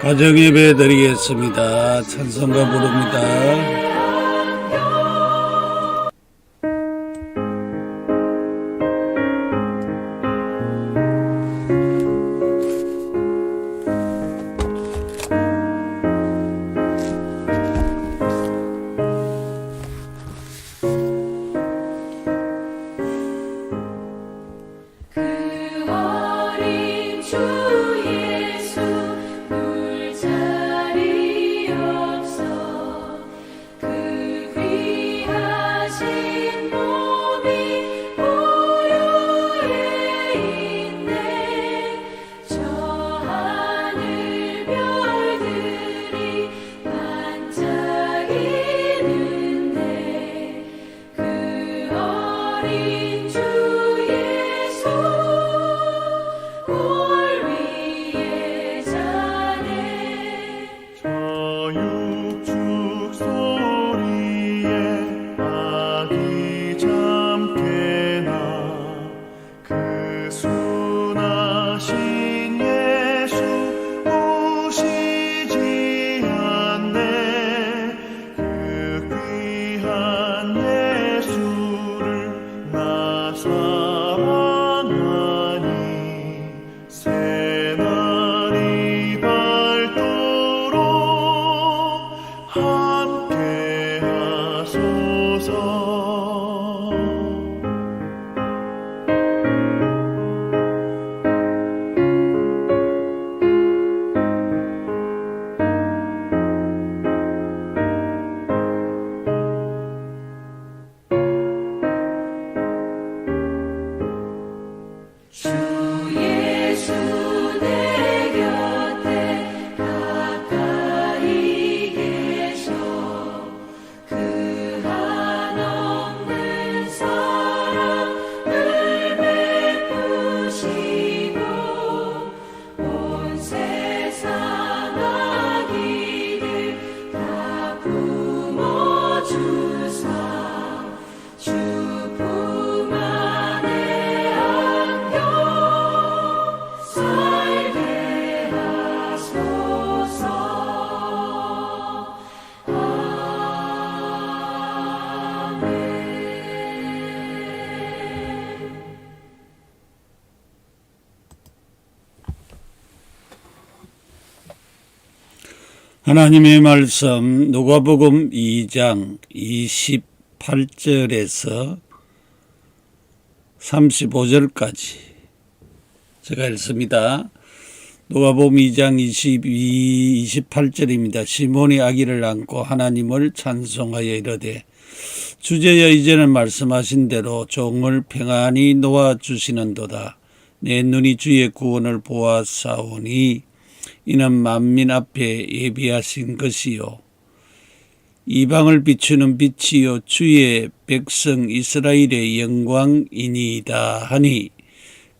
가정 예배 드리겠습니다. 찬송가 부릅니다. 하나님의 말씀 누가복음 2장 28절에서 35절까지 제가 읽습니다. 누가복음 2장 22, 28절입니다. 시몬이 아기를 안고 하나님을 찬송하여 이르되 주제여 이제는 말씀하신 대로 종을 평안히 놓아 주시는도다. 내 눈이 주의 구원을 보았사오니 이는 만민 앞에 예비하신 것이요. 이방을 비추는 빛이요. 주의 백성 이스라엘의 영광이니이다 하니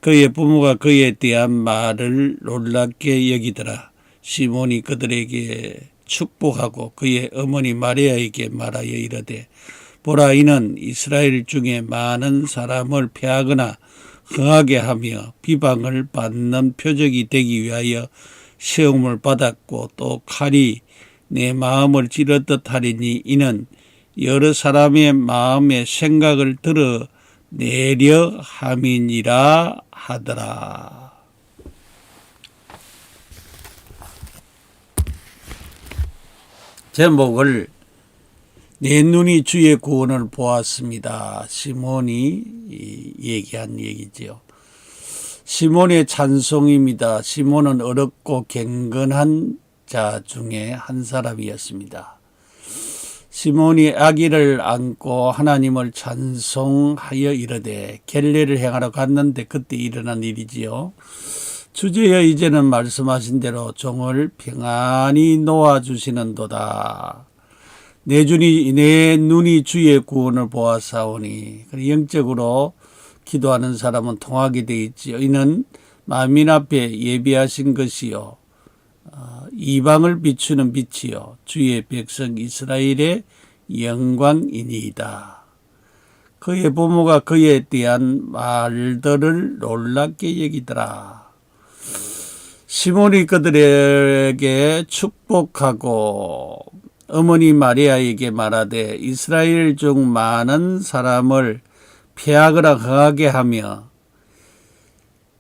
그의 부모가 그에 대한 말을 놀랍게 여기더라. 시몬이 그들에게 축복하고 그의 어머니 마리아에게 말하여 이르되 보라 이는 이스라엘 중에 많은 사람을 패하거나 흥하게 하며 비방을 받는 표적이 되기 위하여 시험을 받았고 또 칼이 내 마음을 찌르듯 하리니 이는 여러 사람의 마음의 생각을 들어 내려 함이니라 하더라. 제목을 내 눈이 주의 구원을 보았습니다. 시몬이 이- 얘기한 얘기지요. 시몬의 찬송입니다. 시몬은 어렵고 갱건한 자 중에 한 사람이었습니다. 시몬이 아기를 안고 하나님을 찬송하여 이르되 겔레를 행하러 갔는데 그때 일어난 일이지요. 주제여 이제는 말씀하신 대로 종을 평안히 놓아 주시는도다. 내 눈이 내 눈이 주의 구원을 보아사오니 영적으로 기도하는 사람은 통하게 돼 있지요. 이는 만민 앞에 예비하신 것이요 어, 이방을 비추는 빛이요 주의 백성 이스라엘의 영광이니이다. 그의 부모가 그에 대한 말들을 놀랍게 여기더라. 시몬이 그들에게 축복하고 어머니 마리아에게 말하되 이스라엘 중 많은 사람을 폐하거나 흥하게 하며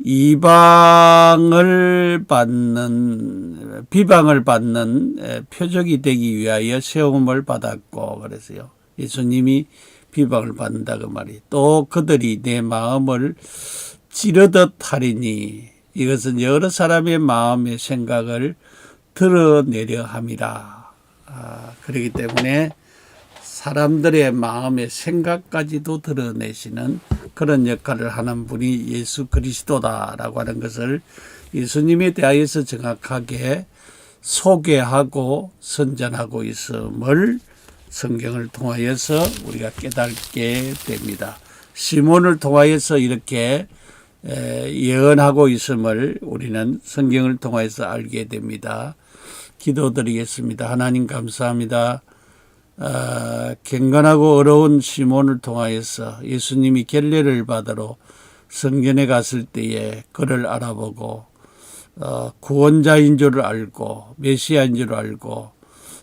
이방을 받는 비방을 받는 에, 표적이 되기 위하여 세움을 받았고 그래서요. 예수님이 비방을 받는다 그 말이. 또 그들이 내 마음을 찌르듯 하리니 이것은 여러 사람의 마음의 생각을 드러내려 함이라. 아, 그렇기 때문에 사람들의 마음의 생각까지도 드러내시는 그런 역할을 하는 분이 예수 그리스도다라고 하는 것을 예수님에 대하여서 정확하게 소개하고 선전하고 있음을 성경을 통하여서 우리가 깨닫게 됩니다. 시몬을 통하여서 이렇게 에, 예언하고 있음을 우리는 성경을 통하여서 알게 됩니다. 기도드리겠습니다. 하나님 감사합니다. 아, 갱간하고 어려운 시몬을 통하여서 예수님이 결례를 받으러 성전에 갔을 때에 그를 알아보고 어, 구원자인 줄 알고 메시아인 줄 알고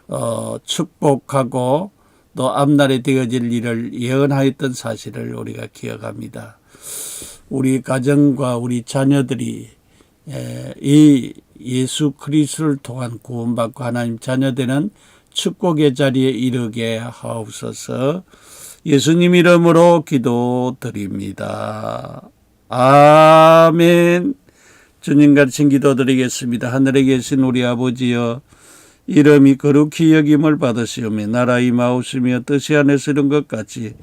어, 축복하고 또 앞날에 되어질 일을 예언하였던 사실을 우리가 기억합니다. 우리 가정과 우리 자녀들이 에, 이 예수 그리스도를 통한 구원받고 하나님 자녀되는 축복의 자리에 이르게 하옵소서. 예수님 이름으로 기도드립니다. 아멘. 주님 같은 기도드리겠습니다. 하늘에 계신 우리 아버지여 이름이 거룩히 여김을 받으시오며 나라 임하옵시며 뜻이 안에서 이룬 것 같이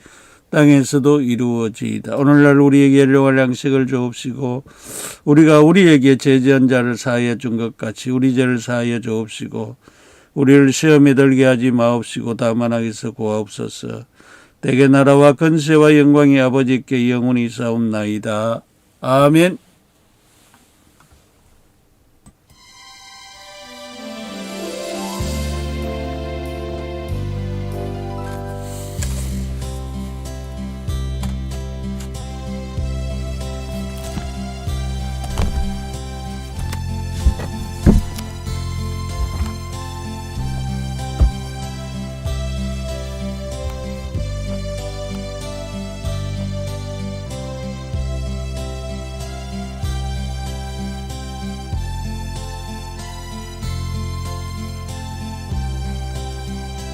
땅에서도 이루어지이다. 오늘날 우리에게 일용할 양식을 주옵시고 우리가 우리에게 제지한 자를 사하여 준 것 같이 우리 죄를 사하여 주옵시고 우리를 시험에 들게 하지 마옵시고 다만 하기서 고하옵소서. 대개 나라와 근세와 영광이 아버지께 영원히 싸움나이다. 아멘.